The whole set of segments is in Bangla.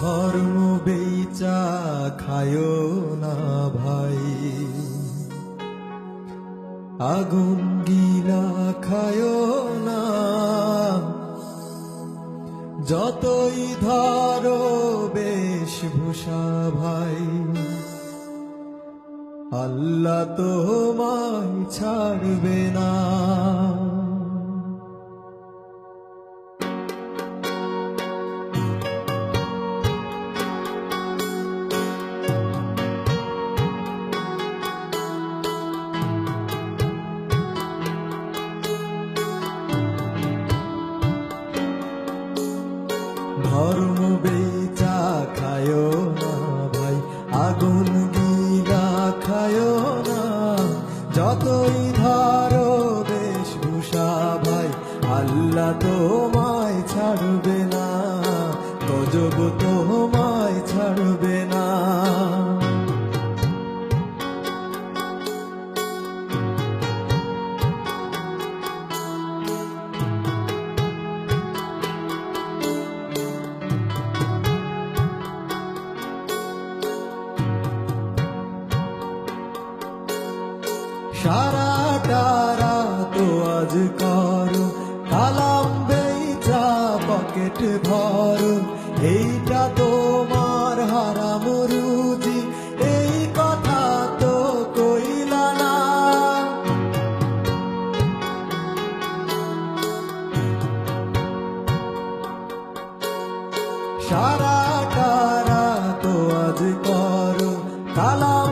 ধর্ম বেচা খায়ো না ভাই। আগুন গিলা খায়ো না। যতই ধরো বেশভূষা ভাই, আল্লাহ তোমায় ছাড়বে না। ধর্ম বেচা খায়ো না ভাই, আগুন গিলা খায়ো না। যতই ধরো বেশভূষা ভাই, আল্লাহ তোমায় ছাড়বে না। গজব তোমায় সারাটা রাত আজ করো। কালাম বেচা পকেট ভরো। এইটা তোমার হারাম রুজি। এই কথা তো কইলা না। সারাটা রাত আজ করো। কালাম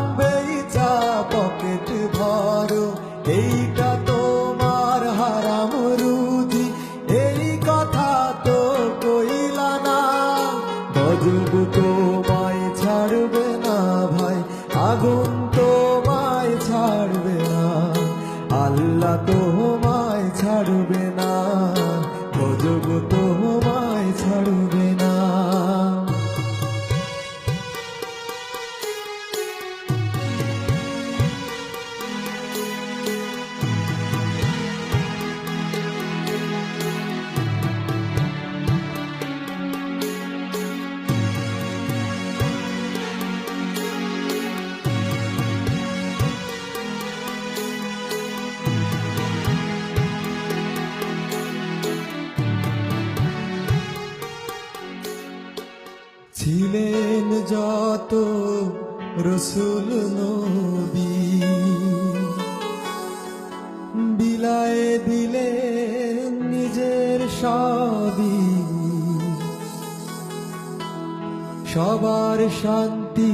গজব তোমায় ছাড়বে না ভাই আগুন তোমায় ছাড়বে না। আল্লাহ তোমায় ছিলেন যত রসুল নবী। বিলায় দিলেন নিজের সবই। সবার শান্তি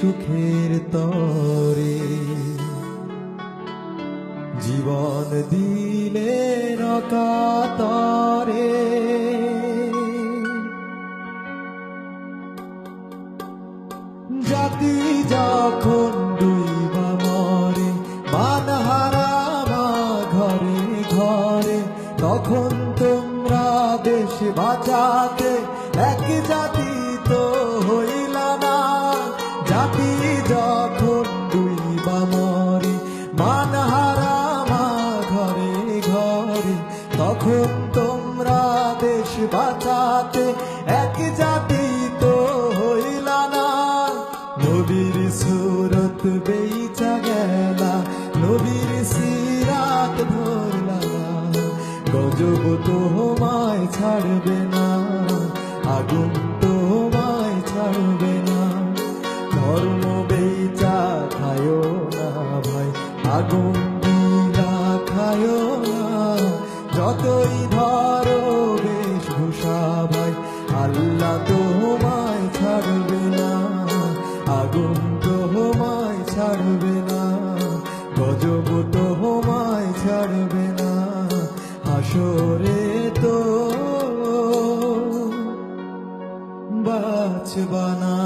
সুখের তরে। জীবন দিলেন অকাতরে। জাতি যখন ডুইবা মরে মানহারামা ঘরে ঘরে, তখন তোমরা দেশ বাঁচাতে এক জাতি তো হইলা না। জাতি যখন ডুইবা মরে মানহারামা ঘরে ঘরে, তখন তোমরা দেশ বাঁচাতে ধরলা না গজব তোমায় ছাড়বে না, আগুন তোমায় ছাড়বে না। ধর্ম বেচা খায়ো না ভাই, আগুন দিলা খায়ো না। যতই ধরো বেশভূষা ভাই, আল্লাহ তোমায় তো বাঁচবানা